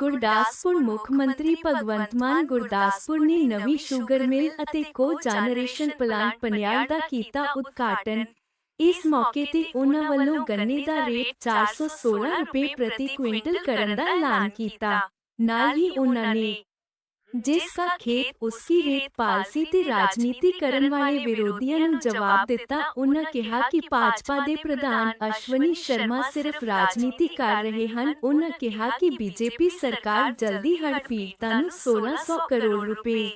ਗੁਰਦਾਸਪੁਰ ਮੁੱਖ ਮੰਤਰੀ ਭਗਵੰਤ ਮਾਨ ਗੁਰਦਾਸਪੁਰ ਨੇ ਨਵੀਂ ਸ਼ੂਗਰ ਮਿਲ ਅਤੇ ਕੋ ਜਨਰੇਸ਼ਨ ਪਲਾਂਟ ਪਨਿਆਲ ਦਾ ਕੀਤਾ ਉਦਘਾਟਨ ਇਸ ਮੌਕੇ ਤੇ ਉਹਨਾਂ ਵੱਲੋਂ ਗੰਨੇ ਦਾ ਰੇਟ 416 ਰੁਪਏ ਪ੍ਰਤੀ ਕੁਇੰਟਲ ਕਰਨ ਦਾ ਐਲਾਨ ਕੀਤਾ ਨਾਲ ਹੀ ਉਹਨਾਂ ਨੇ जिसका खेत उसकी रेतपाल ਸੀ ਤੇ ਰਾਜਨੀਤੀ ਕਰਨ ਵਾਲੇ ਵਿਰੋਧੀਆਂ ਨੂੰ ਜਵਾਬ ਦਿੱਤਾ। ਉਹਨਾਂ ਕਿਹਾ ਕਿ ਭਾਜਪਾ ਦੇ ਪ੍ਰਧਾਨ ਅਸ਼ਵਨੀ ਸ਼ਰਮਾ ਸਿਰਫ ਰਾਜਨੀਤੀ ਕਰ ਰਹੇ ਹਨ। ਉਹਨਾਂ ਕਿਹਾ ਕਿ ਬੀਜੇਪੀ ਸਰਕਾਰ ਜਲਦੀ ਹੜ੍ਹ ਪੀੜਤਾਂ ਨੂੰ 1600 ਕਰੋੜ ਰੁਪਏ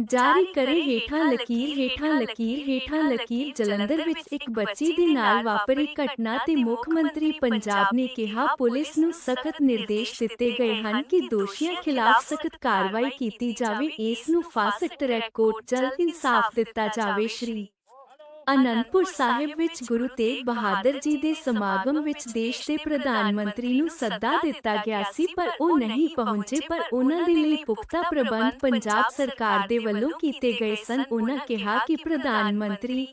ਜਾਰੀ ਕਰੇ ਹੇਠਾਂ ਲਕੀਰ ਹੇਠਾਂ ਲਕੀਰ ਹੇਠਾਂ ਲਕੀਰ ਜਲੰਧਰ ਵਿੱਚ ਇੱਕ ਬੱਚੀ ਦੇ ਨਾਲ ਵਾਪਰੀ ਘਟਨਾ ਤੇ ਮੁੱਖ ਮੰਤਰੀ ਪੰਜਾਬ ਨੇ ਕਿਹਾ ਪੁਲਿਸ ਨੂੰ ਸਖਤ ਨਿਰਦੇਸ਼ ਦਿੱਤੇ ਗਏ ਹਨ ਕਿ ਦੋਸ਼ੀਆਂ ਖਿਲਾਫ ਸਖਤ ਕਾਰਵਾਈ ਕੀਤੀ ਜਾਵੇ ਇਸ ਨੂੰ ਫਾਸਟ ਟਰੈਕ ਕੋਰਟ ਜਲਦ ਇਨਸਾਫ ਦਿੱਤਾ ਜਾਵੇ ਸ਼੍ਰੀ ਅਨੰਦਪੁਰ ਸਾਹਿਬ ਵਿੱਚ ਗੁਰੂ ਤੇਗ ਬਹਾਦਰ ਜੀ ਦੇ ਸਮਾਗਮ ਵਿੱਚ ਦੇਸ਼ ਦੇ ਪ੍ਰਧਾਨ ਮੰਤਰੀ ਨੂੰ ਸੱਦਾ ਦਿੱਤਾ ਗਿਆ ਸੀ, ਪਰ ਉਹ ਨਹੀਂ ਪਹੁੰਚੇ, ਪਰ ਉਹਨਾਂ ਦੇ ਲਈ ਪੁਖਤਾ ਪ੍ਰਬੰਧ ਪੰਜਾਬ ਸਰਕਾਰ ਦੇ ਵੱਲੋਂ ਕੀਤੇ ਗਏ ਸਨ। ਉਹਨਾਂ ਕਿਹਾ ਕਿ ਪ੍ਰਧਾਨ ਮੰਤਰੀ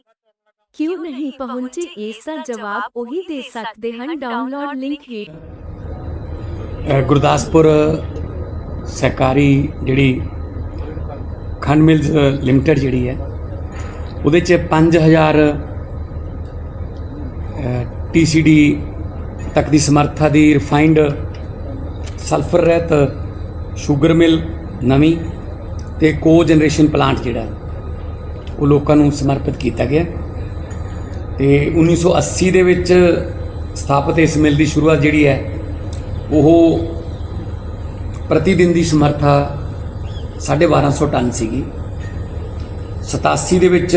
ਕਿਉਂ ਨਹੀਂ ਪਹੁੰਚੇ, ਇਸ ਦਾ ਜਵਾਬ ਉਹੀ ਦੇ ਸਕਦੇ ਹਨ। ਡਾਊਨਲੋਡ ਲਿੰਕ ਹੇਠ। ਗੁਰਦਾਸਪੁਰ ਸਹਿਕਾਰੀ ਜਿਹੜੀ ਖੰਡ ਮਿਲਸ ਲਿਮਟਿਡ ਜਿਹੜੀ ਹੈ ਉਹਦੇ ਚ 5000 ਟੀਸੀਡੀ ਤੱਕ ਦੀ ਸਮਰੱਥਾ ਦੀ ਰਿਫਾਈਨਡ ਸਲਫਰ ਰਹਿਤ ਸ਼ੂਗਰ ਮਿਲ ਨਵੀਂ ਤੇ ਕੋ ਜਨਰੇਸ਼ਨ ਪਲਾਂਟ ਜਿਹੜਾ ਉਹ ਲੋਕਾਂ ਨੂੰ ਸਮਰਪਿਤ ਕੀਤਾ ਗਿਆ। ਤੇ 1980 ਦੇ ਵਿੱਚ ਸਥਾਪਿਤ ਇਸ ਮਿਲ ਦੀ ਸ਼ੁਰੂਆਤ ਜਿਹੜੀ ਹੈ, ਉਹ ਪ੍ਰਤੀ ਦਿਨ ਦੀ ਸਮਰੱਥਾ 1250 ਟਨ ਸੀਗੀ। 87 ਦੇ ਵਿੱਚ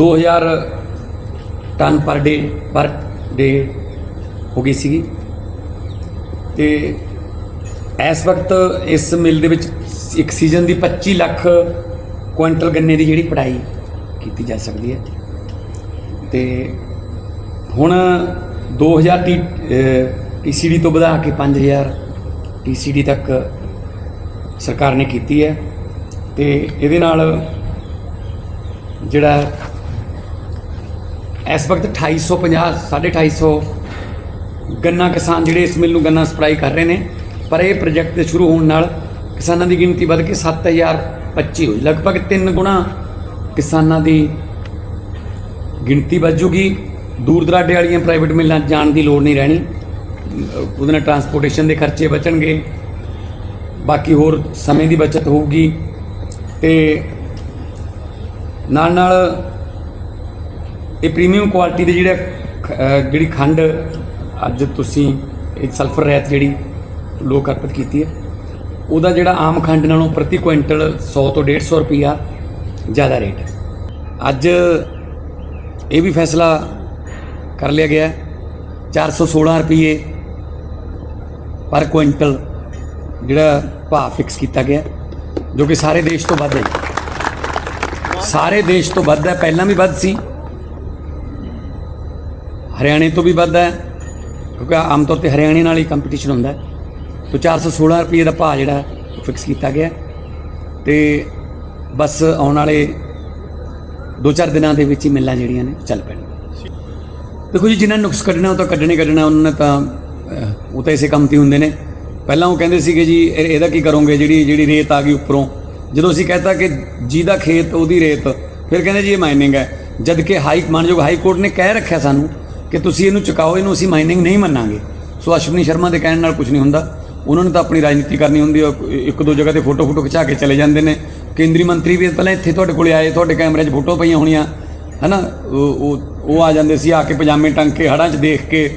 2000 ਟਨ ਪਰ ਡੇ ਪਰ ਡੇ ਹੋ ਗਈ ਸੀਗੀ। ਤੇ ਇਸ ਵਕਤ ਇਸ ਮਿਲ ਦੇ ਵਿੱਚ ਇੱਕ ਸੀਜ਼ਨ ਦੀ 25 ਲੱਖ ਕੁਇੰਟਲ ਗੰਨੇ ਦੀ ਜਿਹੜੀ ਪੜਾਈ ਕੀਤੀ ਜਾ ਸਕਦੀ ਹੈ। ਤੇ ਹੁਣ 2000 ਟੀ ਟੀਸੀਡੀ ਤੋਂ ਵਧਾ ਕੇ 5000 ਟੀਸੀਡੀ ਤੱਕ ਸਰਕਾਰ ਨੇ ਕੀਤੀ ਹੈ। ਤੇ ਇਹਦੇ ਨਾਲ ਜਿਹੜਾ ਇਸ ਵਕਤ 2850 250 ਗੰਨਾ ਕਿਸਾਨ ਜਿਹੜੇ ਇਸ ਮਿਲ ਨੂੰ ਗੰਨਾ ਸਪਲਾਈ ਕਰ ਰਹੇ ਨੇ। ਪਰ ਇਹ ਪ੍ਰੋਜੈਕਟ ਦੇ ਸ਼ੁਰੂ ਹੋਣ ਨਾਲ ਕਿਸਾਨਾਂ ਦੀ ਗਿਣਤੀ ਵੱਧ ਕੇ 7025 ਹੋਈ। ਲਗਭਗ 3 ਗੁਣਾ ਕਿਸਾਨਾਂ ਦੀ ਗਿਣਤੀ ਵੱਧ ਜੂਗੀ। ਦੂਰ ਦਰਾਡੇ ਵਾਲੀਆਂ ਪ੍ਰਾਈਵੇਟ ਮਿਲਾਂ ਜਾਣ ਦੀ ਲੋੜ ਨਹੀਂ ਰਹਿਣੀ। ਉਹਦੇ ਨਾਲ ਟਰਾਂਸਪੋਰਟੇਸ਼ਨ ਦੇ ਖਰਚੇ ਬਚਣਗੇ। ਬਾਕੀ ਹੋਰ ਸਮੇਂ ਦੀ ਬਚਤ ਹੋਊਗੀ। ਤੇ ਨਾਲ ਨਾਲ ਇਹ ਪ੍ਰੀਮੀਅਮ ਕੁਆਲਿਟੀ ਦੇ ਜਿਹੜੇ ਜਿਹੜੀ ਖੰਡ ਅੱਜ ਤੁਸੀਂ ਇਹ ਸਲਫਰ ਰਹਿਤ ਜਿਹੜੀ ਲੋਕ ਅਰਪਿਤ ਕੀਤੀ ਹੈ, ਉਹਦਾ ਜਿਹੜਾ ਆਮ ਖੰਡ ਨਾਲੋਂ ਪ੍ਰਤੀ ਕੁਇੰਟਲ 100 ਤੋਂ 150 ਰੁਪਿਆ ਜ਼ਿਆਦਾ ਰੇਟ ਹੈ। ਅੱਜ ਇਹ ਵੀ ਫੈਸਲਾ ਕਰ ਲਿਆ ਗਿਆ ਹੈ 416 ਰੁਪਏ ਪਰ ਕੁਇੰਟਲ ਜਿਹੜਾ ਭਾਅ ਫਿਕਸ ਕੀਤਾ ਗਿਆ ਜੋ ਕਿ ਸਾਰੇ ਦੇਸ਼ ਤੋਂ ਵੱਧ ਹੈ। ਸਾਰੇ ਦੇਸ਼ ਤੋਂ ਵੱਧ ਹੈ, ਪਹਿਲਾਂ ਵੀ ਵੱਧ ਸੀ। ਹਰਿਆਣੇ ਤੋਂ ਵੀ ਵੱਧ ਹੈ, ਕਿਉਂਕਿ ਆਮ ਤੌਰ ਤੇ ਹਰਿਆਣੇ ਨਾਲ ਹੀ ਕੰਪੀਟੀਸ਼ਨ ਹੁੰਦਾ ਹੈ। ਤੋਂ 416 ਰੁਪਏ ਦਾ ਭਾਅ ਜਿਹੜਾ ਫਿਕਸ ਕੀਤਾ ਗਿਆ ਹੈ। ਤੇ ਬਸ ਆਉਣ ਵਾਲੇ 2-4 ਦਿਨਾਂ ਦੇ ਵਿੱਚ ਹੀ ਮਿਲਾਂ ਜਿਹੜੀਆਂ ਨੇ ਚੱਲ ਪੈਣਗੀਆਂ। ਦੇਖੋ ਜੀ ਜਿਨ੍ਹਾਂ ਨੁਕਸ ਕੱਢਣਾ ਉਹ ਤਾਂ ਕੱਢਣੇ ਕੱਢਣਾ, ਉਹਨਾਂ ਨੇ ਤਾਂ ਉਹ ਤਾਂ ਇਸੇ ਕੰਮ ਤੇ ਹੁੰਦੇ ਨੇ। ਪਹਿਲਾਂ ਉਹ ਕਹਿੰਦੇ ਸੀਗੇ ਜੀ, ਇਹ- ਇਹਦਾ ਕੀ ਕਰੋਗੇ, ਜਿਹੜੀ ਜਿਹੜੀ ਰੇਤ ਆ ਗਈ ਉੱਪਰੋਂ। ਜਦੋਂ ਅਸੀਂ ਕਹਤਾ ਕਿ ਜਿਹਦਾ ਖੇਤ, ਉਹਦੀ ਰੇਤ, ਫਿਰ ਕਹਿੰਦੇ ਜੀ ਇਹ ਮਾਈਨਿੰਗ ਹੈ। ਜਦ ਕਿ ਹਾਈ, ਮਾਨਯੋਗ ਹਾਈ ਕੋਰਟ ਨੇ ਕਹਿ ਰੱਖਿਆ ਸਾਨੂੰ ਕਿ ਤੁਸੀਂ ਇਹਨੂੰ ਚੁਕਾਓ, ਇਹਨੂੰ ਅਸੀਂ ਮਾਈਨਿੰਗ ਨਹੀਂ ਮੰਨਾਂਗੇ। ਸੋ ਅਸ਼ਵਨੀ ਸ਼ਰਮਾ ਦੇ ਕਹਿਣ ਨਾਲ ਕੁਝ ਨਹੀਂ ਹੁੰਦਾ। ਉਹਨਾਂ ਨੇ ਤਾਂ ਆਪਣੀ ਰਾਜਨੀਤੀ ਕਰਨੀ ਹੁੰਦੀ ਹੈ, ਉਹ ਇੱਕ ਦੋ ਜਗ੍ਹਾ ਤੇ ਫੋਟੋ ਫੋਟੋ ਖਿਚਾ ਕੇ ਚਲੇ ਜਾਂਦੇ ਨੇ। ਕੇਂਦਰੀ ਮੰਤਰੀ ਵੀ ਪਹਿਲਾਂ ਇੱਥੇ ਤੁਹਾਡੇ ਕੋਲੇ ਆਏ, ਤੁਹਾਡੇ ਕੈਮਰੇ 'ਚ ਫੋਟੋ ਪਈਆਂ ਹੋਣੀਆਂ। ਹਨਾ, ਉਹ ਉਹ ਉਹ ਆ ਜਾਂਦੇ ਸੀ, ਆ ਕੇ ਪਜਾਮੇ ਟੰਗ ਕੇ ਹੜਾਂ 'ਚ ਦੇਖ ਕੇ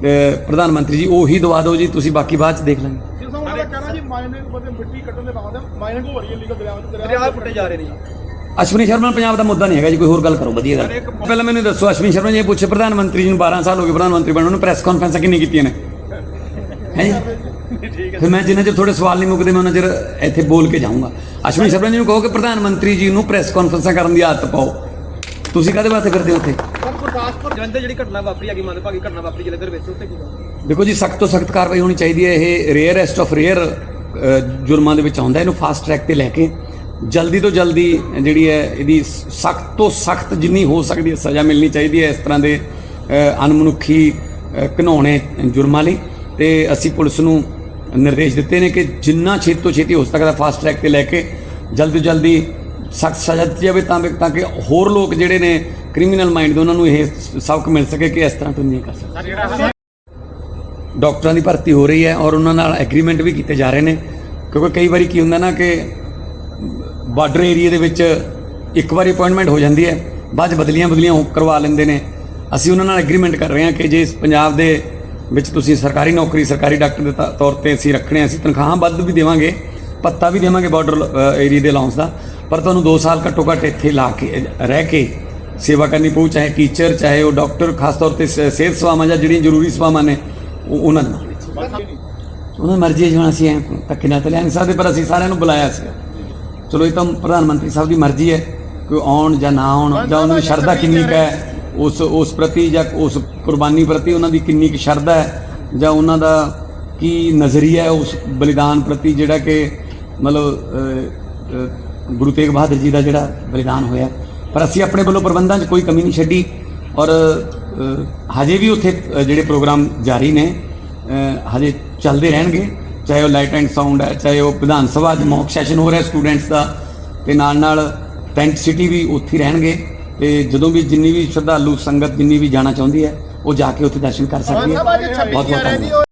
ਪ੍ਰਧਾਨ ਮੰਤਰੀ ਜੀ ਉਹੀ ਦਵਾ ਦਿਓ ਜੀ ਤੁਸੀਂ ਬਾਕੀ ਬਾਅਦ 'ਚ ਦੇਖ ਲਾਂਗੇ। ਜਿਸ ਤਰ੍ਹਾਂ ਉਹਨਾਂ ਦਾ ਕਹਿਣਾ ਜੀ ਮਾਈਨਿੰਗ ਬਦੇ ਮਿੱਟੀ ਕੱਢਣ ਦੇ ਬਾਅਦ ਮਾਈਨਿੰਗ ਹੋ ਰਹੀ ਹੈ ਲੀਗਲ ਦਰਿਆ ਵਿੱਚ ਦਰਿਆ ਪੁੱਟੇ ਜਾ ਰਹੇ ਨੇ ਜੀ। ਅਸ਼ਵਨੀ ਸ਼ਰਮਾ ਪੰਜਾਬ ਦਾ ਮੁੱਦਾ ਨਹੀਂ ਹੈਗਾ ਜੀ ਕੋਈ ਹੋਰ ਗੱਲ ਕਰੋ ਵਧੀਆ ਗੱਲ। ਪਹਿਲਾਂ ਮੈਨੂੰ ਦੱਸੋ ਅਸ਼ਵਨੀ ਸ਼ਰਮਾ ਜੀ ਇਹ ਪੁੱਛੇ ਪ੍ਰਧਾਨ ਮੰਤਰੀ ਜੀ ਨੂੰ 12 ਸਾਲ ਹੋ ਗਏ ਪ੍ਰਧਾਨ ਮੰਤਰੀ ਬਣਨ ਨੂੰ ਪ੍ਰੈਸ ਕਾਨਫਰੰਸਾਂ ਕਿੰਨੀ ਕੀਤੀਆਂ ਨੇ? ਹੈ ਫਿਰ ਮੈਂ ਜਿੰਨਾ ਚਿਰ ਤੁਹਾਡੇ ਸਵਾਲ ਨਹੀਂ ਮੁੱਕਦੇ ਮੈਂ ਉਹਨਾਂ ਚਿਰ ਇੱਥੇ ਬੋਲ ਕੇ ਜਾਊਂਗਾ। ਅਸ਼ਵਨੀ ਸਰਪੰਚ ਜੀ ਨੂੰ ਕਹੋ ਕਿ ਪ੍ਰਧਾਨ ਮੰਤਰੀ ਜੀ ਨੂੰ ਪ੍ਰੈਸ ਕਾਨਫਰੰਸਾਂ ਕਰਨ ਦੀ ਆਦਤ ਪਾਓ। ਤੁਸੀਂ ਕਾਹਦੇ ਵਾਸਤੇ ਫਿਰਦੇ ਹੋ ਉੱਥੇ? ਸਰ ਗੁਰਦਾਸਪੁਰ ਜਲੰਧਰ ਜਿਹੜੀ ਘਟਨਾ ਵਾਪਰੀ ਹੈਗੀ ਮੰਦਭਾਗੀ ਘਟਨਾ ਵਾਪਰੀ ਜਲੰਧਰ ਵਿੱਚ ਉੱਤੇ ਕੀ ਦੇਖੋ ਜੀ ਸਖਤ ਤੋਂ ਸਖਤ ਕਾਰਵਾਈ ਹੋਣੀ ਚਾਹੀਦੀ ਹੈ। ਇਹ ਰੇਅਰੈਸਟ ਆਫ ਰੇਅਰ ਜੁਰਮਾਂ ਦੇ ਵਿੱਚ ਆਉਂਦਾ। ਇਹਨੂੰ ਫਾਸਟ ਟਰੈਕ ਤੇ ਲੈ ਕੇ ਜਲਦੀ ਤੋਂ ਜਲਦੀ ਜਿਹੜੀ ਹੈ ਇਹਦੀ ਸਖਤ ਤੋਂ ਸਖਤ ਜਿੰਨੀ ਹੋ ਸਕਦੀ ਹੈ ਸਜ਼ਾ ਮਿਲਣੀ ਚਾਹੀਦੀ ਹੈ ਇਸ ਤਰ੍ਹਾਂ ਦੇ ਅ, ਅਣਮਨੁੱਖੀ ਅ, ਜੁਰਮਾਂ ਲਈ। ਤੇ ਅਸੀਂ ਪੁਲਿਸ ਨੂੰ ਨਿਰਦੇਸ਼ ਦਿੱਤੇ ਨੇ ਕਿ ਜਿੰਨਾ ਛੇਤੀ ਤੋਂ ਛੇਤੀ ਹੋ ਸਕਦਾ ਫਾਸਟ ਟਰੈਕ ਤੇ ਲੈ ਕੇ ਜਲਦੀ ਤੋਂ ਜਲਦੀ ਸਖਤ ਸਜ਼ਾ ਦਿੱਤੀ ਜਾਵੇ ਤਾਂ ਵੀ- ਤਾਂ ਕਿ ਹੋਰ ਲੋਕ ਜਿਹੜੇ ਨੇ ਕ੍ਰਿਮੀਨਲ ਮਾਈਂਡ ਦੇ ਉਹਨਾਂ ਨੂੰ ਇਹ ਸਬਕ ਮਿਲ ਸਕੇ ਕਿ ਇਸ ਤਰ੍ਹਾਂ ਤੋਂ ਨਹੀਂ ਕਰ ਸਕਦੇ ਡਾਕਟਰਾਂ ਦੀ ਭਰਤੀ ਹੋ ਰਹੀ ਹੈ ਔਰ ਉਹਨਾਂ ਨਾਲ ਐਗਰੀਮੈਂਟ ਵੀ ਕੀਤੇ ਜਾ ਰਹੇ ਨੇ। ਕਿਉਂਕਿ ਕਈ ਵਾਰੀ ਕੀ ਹੁੰਦਾ ਨਾ ਕਿ ਬਾਰਡਰ ਏਰੀਆ ਦੇ ਵਿੱਚ ਇੱਕ ਵਾਰੀ ਅਪਾਇੰਟਮੈਂਟ ਹੋ ਜਾਂਦੀ ਹੈ ਬਾਅਦ 'ਚ ਬਦਲੀਆਂ ਬਦਲੀਆਂ ਕਰਵਾ ਲੈਂਦੇ ਨੇ। ਅਸੀਂ ਉਹਨਾਂ ਨਾਲ ਐਗਰੀਮੈਂਟ ਕਰ ਰਹੇ ਹਾਂ ਕਿ ਜੇ ਪੰਜਾਬ ਦੇ ਵਿੱਚ ਤੁਸੀਂ ਸਰਕਾਰੀ ਨੌਕਰੀ ਸਰਕਾਰੀ ਡਾਕਟਰ ਦੇ ਤ- ਤੌਰ ਤੇ ਅਸੀਂ ਰੱਖਣੇ ਹਾਂ, ਅਸੀਂ ਤਨਖਾਹਾਂ ਵੱਧ ਵੀ ਦੇਵਾਂਗੇ ਭੱਤਾ ਵੀ ਦੇਵਾਂਗੇ ਬਾਰਡਰ ਏਰੀਆ ਦੇ ਅਲਾਉਂਸ ਦਾ। ਪਰ ਤੁਹਾਨੂੰ 2 ਸਾਲ ਘੱਟੋ ਘੱਟ ਇੱਥੇ ਲਾ ਕੇ ਰਹਿ ਕੇ ਸੇਵਾ ਕਰਨੀ ਪਊ ਚਾਹੇ ਟੀਚਰ ਚਾਹੇ ਉਹ ਡਾਕਟਰ ਖਾਸ ਤੌਰ ਤੇ ਸਿਹਤ ਸੇਵਾਵਾਂ ਜਾਂ ਜਿਹੜੀਆਂ ਜ਼ਰੂਰੀ ਸੇਵਾਵਾਂ ਨੇ ਉਹ ਉਹਨਾਂ ਦੀ ਉਹਨਾਂ ਦੀ ਮਰਜ਼ੀ ਜਿਵੇਂ ਅਸੀਂ ਐਂ ਧੱਕੇ ਨਾਲ ਤਾਂ ਲਿਆ ਨਹੀਂ ਸਕਦੇ ਪਰ ਅਸੀਂ ਸਾਰਿਆਂ ਨੂੰ ਬੁਲਾਇਆ ਸੀ ਚਲੋ ਇਹ ਤਾਂ ਪ੍ਰਧਾਨ ਮੰਤਰੀ ਸਾਹਿਬ ਦੀ ਮਰਜ਼ੀ ਹੈ ਕਿ ਆਉਣ ਜਾਂ ਨਾ ਆਉਣ ਜਾਂ ਉਹਨਾਂ ਦੀ ਸ਼ਰਧਾ ਕਿੰਨੀ ਕੁ ਹੈ ਉਸ ਉਸ ਪ੍ਰਤੀ ਜਾਂ ਉਸ ਕੁਰਬਾਨੀ ਪ੍ਰਤੀ ਉਹਨਾਂ ਦੀ ਕਿੰਨੀ ਕੁ ਸ਼ਰਧਾ ਹੈ ਜਾਂ ਉਹਨਾਂ ਦਾ ਕੀ ਨਜ਼ਰੀਆ ਹੈ ਉਸ ਬਲੀਦਾਨ ਪ੍ਰਤੀ ਜਿਹੜਾ ਕਿ ਮਤਲਬ ਗੁਰੂ ਤੇਗ ਬਹਾਦਰ ਜੀ ਦਾ ਜਿਹੜਾ ਬਲੀਦਾਨ ਹੋਇਆ ਪਰ ਅਸੀਂ ਆਪਣੇ ਵੱਲੋਂ ਪ੍ਰਬੰਧਾਂ 'ਚ ਕੋਈ ਕਮੀ ਨਹੀਂ ਛੱਡੀ ਔਰ ਹਜੇ ਵੀ ਉੱਥੇ ਜਿਹੜੇ ਪ੍ਰੋਗਰਾਮ ਜਾਰੀ ਨੇ ਹਜੇ ਚੱਲਦੇ ਰਹਿਣਗੇ। ਚਾਹੇ ਉਹ ਲਾਈਟ ਐਂਡ ਸਾਊਂਡ ਹੈ ਚਾਹੇ ਉਹ ਵਿਧਾਨ ਸਭਾ ਚ ਮੌਕ ਸੈਸ਼ਨ ਹੋ ਰਿਹਾ ਸਟੂਡੈਂਟਸ ਦਾ ਤੇ ਨਾਲ ਨਾਲ ਟੈਂਟ ਸਿਟੀ ਵੀ ਉੱਥੇ ਹੀ ਰਹਿਣਗੇ। ਤੇ ਜਦੋਂ ਵੀ ਜਿੰਨੀ ਵੀ ਸ਼ਰਧਾਲੂ ਸੰਗਤ ਜਿੰਨੀ ਵੀ ਜਾਣਾ ਚਾਹੁੰਦੀ ਹੈ ਉਹ ਜਾ ਕੇ ਉੱਥੇ ਦਰਸ਼ਨ ਕਰ ਸਕਦੀ ਹੈ। ਸਾਹਿਬ ਅੱਜ 26 ਬਹੁਤ ਬਹੁਤ ਧੰਨਵਾਦ।